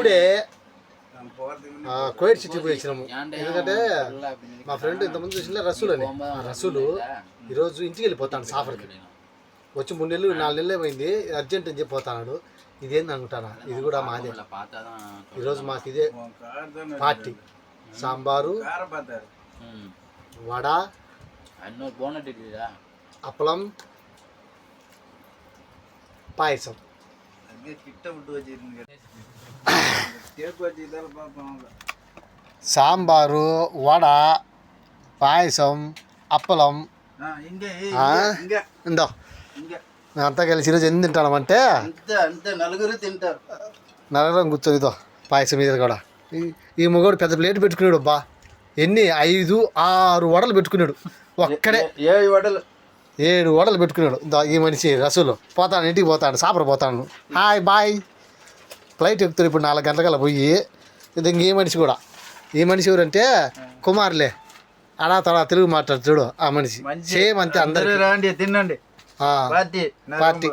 ఇప్పుడే ఆ, Coit city పోయి వచ్చినాము ఎందుకంటే మా ఫ్రెండ్ ఇంతకుముందు చూసిన రసూలు అని ఆ రసూలు ఈరోజు ఇంటికి వెళ్ళిపోతాను సాఫర్కి. వచ్చి మూడు నెలలు నాలుగు నెలలు ఏమైంది? అర్జెంట్ అని చెప్పి పోతాడు ఇదేంది అనుకుంటానా? ఇది కూడా మాదే. ఈరోజు మాకు ఇదే పార్టీ. సాంబారు వడ అప్పలం పాయసం. సాంబారు వడ పాయసం అప్పలం? ఇందో. అంతా కలిసి ఈరోజు ఎన్ని తింటామంటే నలుగురు తింటారు. నరకం కూర్చొని ఇదో పాయసం మీద కూడా. ఈ- మగోడు పెద్ద ప్లేట్ పెట్టుకున్నాడు అబ్బా. ఎన్ని? ఐదు ఆరు వడలు పెట్టుకున్నాడు. ఒక్కడే. ఏడు వడలు. ఏడు వడలు పెట్టుకున్నాడు. ఈ మనిషి రసూలు. పోతాను ఇంటికి పోతాడు సాపర పోతాను. Hi bye. ఫ్లైట్ ఎక్కుతాడు ఇప్పుడు నాలుగు గంటలకల్లా పోయి ఇది ఇంక ఈ మనిషి కూడా. ఈ మనిషి ఎవరంటే కుమార్లే. అలా తడా తెలుగు మాట్లాడు చూడు ఆ మనిషి. సేమ్ అంతే అందరూ రాండి తినండి. Party party.